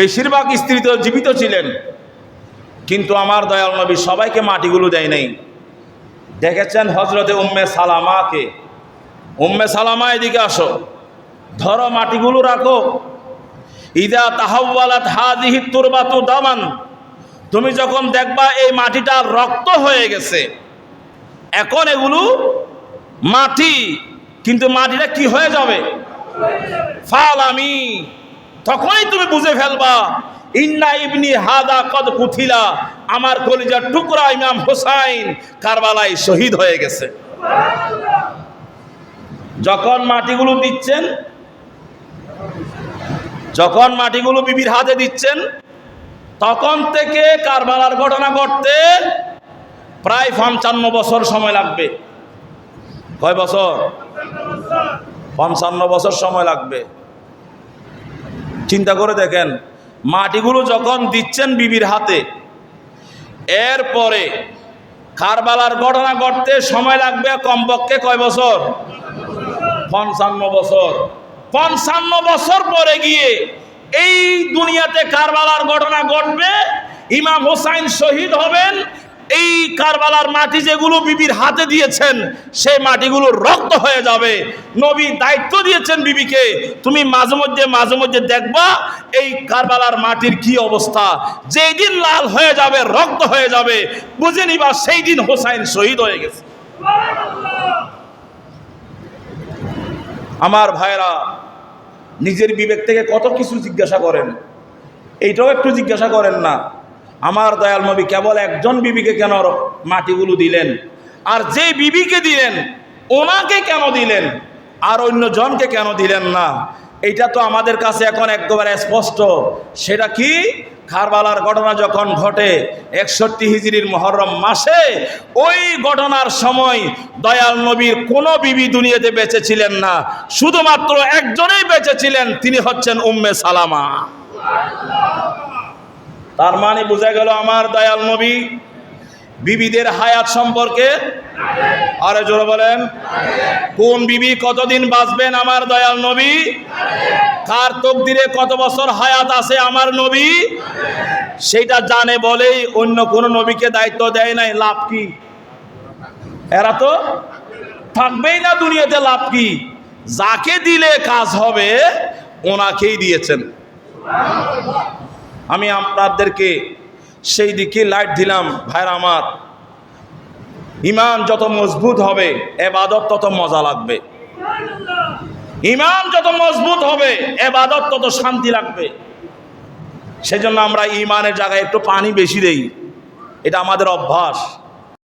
বেশিরভাগ স্ত্রী তো জীবিত ছিলেন, কিন্তু আমার দয়াল নবী সবাইকে মাটিগুলো দেয় নাই। দেখেছেন হজরতে উম্মে সালামাকে? উম্মে সালামা এদিকে আসো। ধরো মাটিগুলো রাখো। ইদা তাহাওয়ালাত হাদিহি তুরবাতু দামান। তুমি যখন দেখবা এই মাটিটা রক্ত হয়ে গেছে, এখন এগুলো মাটি, কিন্তু মাটিটা কি হয়ে যাবে? ফাল আমি তখনই তুমি বুঝে ফেলবা, ইন্না ইবনি হাদা কদ কুথিলা আমার কলিজার টুকরা ইমাম হোসাইন কারবালায় শহীদ হয়ে গেছে। যখন মাটিগুলো দিচ্ছেন, যখন মাটিগুলো বিবির হাতে দিচ্ছেন, তখন থেকে কারবালার ঘটনা ঘটতে প্রায় পঞ্চান্ন বছর সময় লাগবে। কয় বছর? পঞ্চান্ন বছর সময় লাগবে। চিন্তা করে দেখেন, মাটিগুলো যখন দিচ্ছেন বিবির হাতে, এরপরে কারবালার ঘটনা ঘটতে সময় লাগবে কমপক্ষে কয় বছর? পঞ্চান্ন বছর। পঞ্চান্ন বছর পরে গিয়ে এই দুনিয়াতে কারবালার ঘটনা ঘটবে, ইমাম হোসাইন শহীদ হবেন এই কারবালার মাটি যেগুলো বিবির হাতে দিয়েছেন, সেই মাটিগুলো রক্ত হয়ে যাবে। নবী দায়িত্ব দিয়েছেন বিবিকে, তুমি মাঝে মধ্যে মাঝে মধ্যে দেখবা এই কারবালার মাটির কি অবস্থা। যেই দিন লাল হয়ে যাবে, রক্ত হয়ে যাবে, বুঝে নিবা সেই দিন হোসাইন শহীদ হয়ে গেছে। আমার ভাইরা নিজের বিবেক থেকে কত কিছু জিজ্ঞাসা করেন। এইটাও একটু জিজ্ঞাসা করেন না। আমার দয়াল নবী কেবল একজন বিবিকে কেন মাটিগুলো দিলেন? আর যে বিবিকে দিলেন, ওনাকে কেন দিলেন? আর অন্য জনকে কেন দিলেন না? এটা তো আমাদের কাছে এখন একেবারে স্পষ্ট। সেটা কি? খারবালার ঘটনা যখন ঘটে একষট্টি হিজড়ির মহরম মাসে, ওই ঘটনার সময় দয়াল নবীর কোনো বিবি দুনিয়াতে বেঁচে ছিলেন না। শুধুমাত্র একজনেই বেঁচে ছিলেন তিনি হচ্ছেন উম্মে সালামা। তার মানে বোঝা গেল আমার দয়াল নবী বিবিদের হায়াত সম্পর্কে। আরে জোরে বলেন। কোন বিবি কতদিন বাঁচবেন আমার দয়াল নবী? কার তকদিরে কত বছর হায়াত আছে আমার নবী? সেইটা জানে বলেই অন্য কোনো নবীকে দায়িত্ব দেয় নাই, লাভ কি? এরা তো থাকবেই না দুনিয়াতে, লাভ কি? যাকে দিলে কাজ হবে, ওনাকেই দিয়েছেন। আমি আপনাদেরকে সেই দিকে লাইট দিলাম, ভাইরা আমার। ইমান যত মজবুত হবে, এবাদত তত মজা লাগবে। ইমান যত মজবুত হবে, এবাদত তত শান্তি লাগবে। সেজন্য আমরা ইমানের জায়গায় একটু পানি বেশি দেই। এটা আমাদের অভ্যাস।